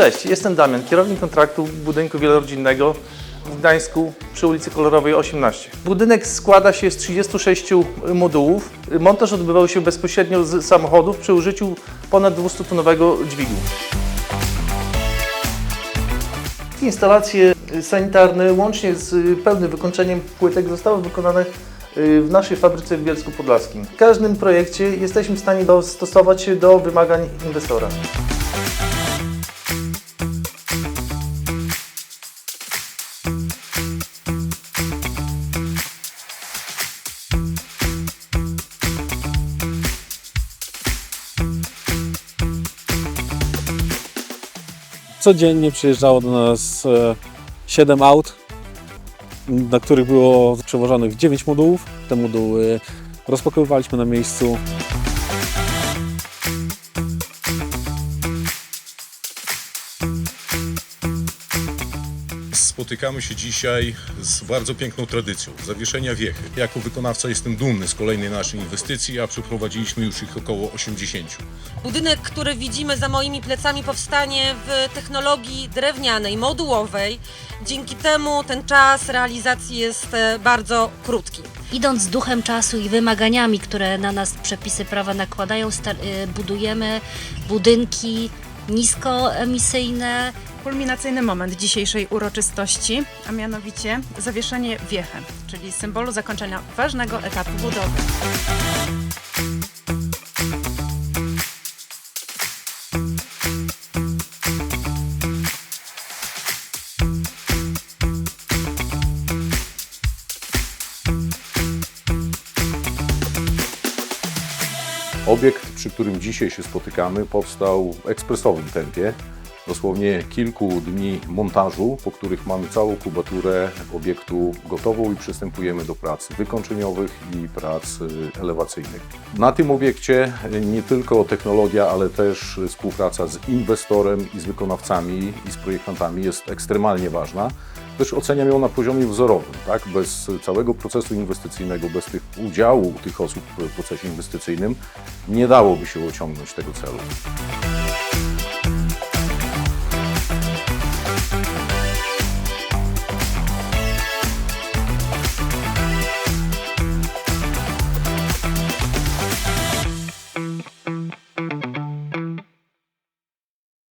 Cześć, jestem Damian, kierownik kontraktu budynku wielorodzinnego w Gdańsku przy ulicy Kolorowej 18. Budynek składa się z 36 modułów. Montaż odbywał się bezpośrednio z samochodów przy użyciu ponad 200-tonowego dźwigu. Instalacje sanitarne łącznie z pełnym wykończeniem płytek zostały wykonane y, w naszej fabryce w Bielsku Podlaskim. W każdym projekcie jesteśmy w stanie dostosować się do wymagań inwestora. Codziennie przyjeżdżało do nas 7 aut, na których było przewożonych 9 modułów. Te moduły rozpakowywaliśmy na miejscu. Spotykamy się dzisiaj z bardzo piękną tradycją zawieszenia wiechy. Jako wykonawca jestem dumny z kolejnej naszej inwestycji, a przeprowadziliśmy już ich około 80. Budynek, który widzimy za moimi plecami, powstanie w technologii drewnianej, modułowej. Dzięki temu ten czas realizacji jest e, bardzo krótki. Idąc z duchem czasu i wymaganiami, które na nas przepisy prawa nakładają, y, budujemy budynki niskoemisyjne, Kulminacyjny moment dzisiejszej uroczystości, a mianowicie zawieszenie wiechy, czyli symbolu zakończenia ważnego etapu budowy. Obiekt, przy którym dzisiaj się spotykamy, powstał w ekspresowym tempie. Dosłownie kilku dni montażu, po których mamy całą kubaturę obiektu gotową i przystępujemy do prac wykończeniowych i prac y, elewacyjnych. Na tym obiekcie y, nie tylko technologia, ale też współpraca z inwestorem i z wykonawcami i z projektantami jest ekstremalnie ważna. Też oceniam ją na poziomie wzorowym, tak? Bez całego procesu inwestycyjnego, bez tych udziału tych osób w procesie inwestycyjnym nie dałoby się osiągnąć tego celu.